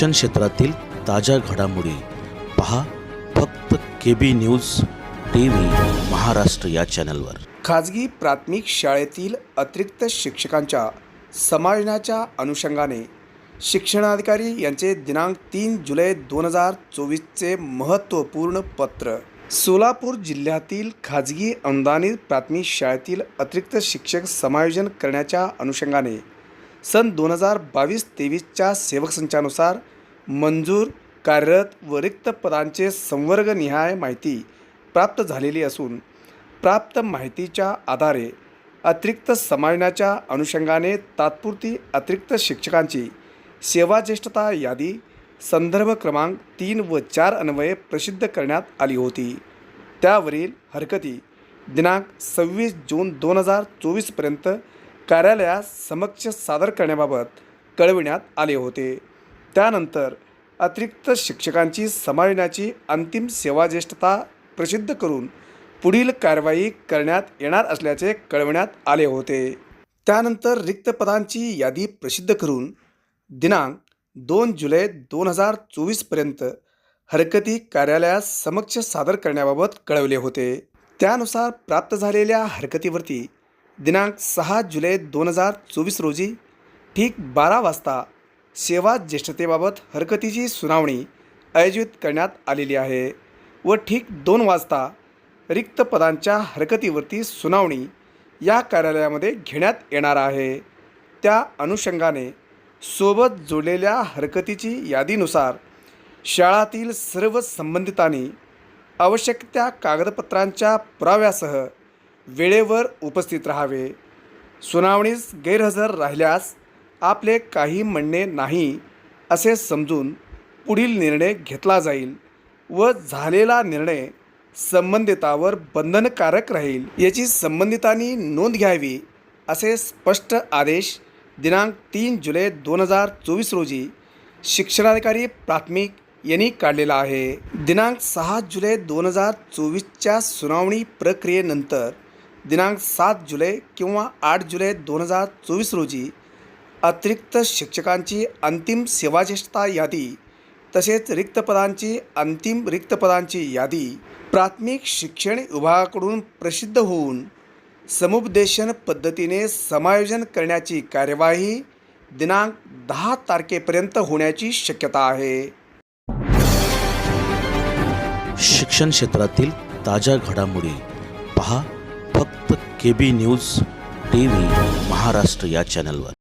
शिक्षण क्षेत्रातील ताज्या घडामोडी पहा फक्त K B news T V Maharashtra या चॅनलवर. खाजगी प्राथमिक शाळेतील अतिरिक्त शिक्षकांच्या समायोजनाच्या अनुषंगाने शिक्षणाधिकारी यांचे दिनांक तीन जुलै दोन हजार चोवीसचे महत्त्वपूर्ण पत्र. सोलापूर जिल्ह्यातील खाजगी अनुदानित प्राथमिक शाळेतील अतिरिक्त शिक्षक समायोजन करण्याच्या अनुषंगाने सन दोन हजार बावीस तेवीसच्या सेवक संचानुसार मंजूर कार्यरत व रिक्त पदांचे संवर्गनिहाय माहिती प्राप्त झालेली असून प्राप्त माहितीच्या आधारे अतिरिक्त समायोजनाच्या अनुषंगाने तात्पुरती अतिरिक्त शिक्षकांची सेवाज्येष्ठता यादी संदर्भ क्रमांक तीन व चार अन्वये प्रसिद्ध करण्यात आली होती. त्यावरील हरकती दिनांक सव्वीस जून दोन हजार चोवीसपर्यंत कार्यालयास समक्ष सादर करण्याबाबत कळविण्यात आले होते. त्यानंतर अतिरिक्त शिक्षकांची समायोजनाची अंतिम सेवाज्येष्ठता प्रसिद्ध करून पुढील कारवाई करण्यात येणार असल्याचे कळविण्यात आले होते. त्यानंतर रिक्त पदांची यादी प्रसिद्ध करून दिनांक दोन जुलै दोन हजार चोवीसपर्यंत हरकती कार्यालयास समक्ष सादर करण्याबाबत कळवले होते. त्यानुसार प्राप्त झालेल्या हरकतीवरती दिनांक सहा जुलै दोन हजार चोवीस रोजी ठीक बारा वाजता सेवा ज्येष्ठतेबाबत हरकतीची सुनावणी आयोजित करण्यात आलेली आहे व ठीक दोन वाजता रिक्त पदांच्या हरकतीवरती सुनावणी या कार्यालयामध्ये घेण्यात येणार आहे. त्या अनुषंगाने सोबत जोडलेल्या हरकतीची यादीनुसार शाळातील सर्व संबंधितांनी आवश्यक त्या कागदपत्रांच्या पुराव्यासह वेळेवर उपस्थित राहावे. सुनावणीस गैरहजर राहिल्यास आपले काही म्हणणे नाही असे समजून पुढील निर्णय घेतला जाईल व झालेला निर्णय संबंधितावर बंधनकारक राहील. याची संबंधितांनी नोंद घ्यावी असे स्पष्ट आदेश दिनांक तीन जुलै दोन हजार चोवीस रोजी शिक्षणाधिकारी प्राथमिक यांनी काढलेला आहे. दिनांक सहा जुलै दोन हजार चोवीसच्या सुनावणी प्रक्रियेनंतर दिनांक सात जुलै किंवा आठ जुलै दोन हजार चोवीस रोजी अतिरिक्त शिक्षकांची अंतिम सेवाज्येष्ठता यादी तसेच रिक्तपदांची अंतिम रिक्तपदांची यादी प्राथमिक शिक्षण विभागाकडून प्रसिद्ध होऊन समुपदेशन पद्धतीने समायोजन करण्याची कार्यवाही दिनांक दहा तारखेपर्यंत होण्याची शक्यता आहे. शिक्षण क्षेत्रातील ताज्या घडामोडी पहा फक्त K B news T V Maharashtra या चॅनलवर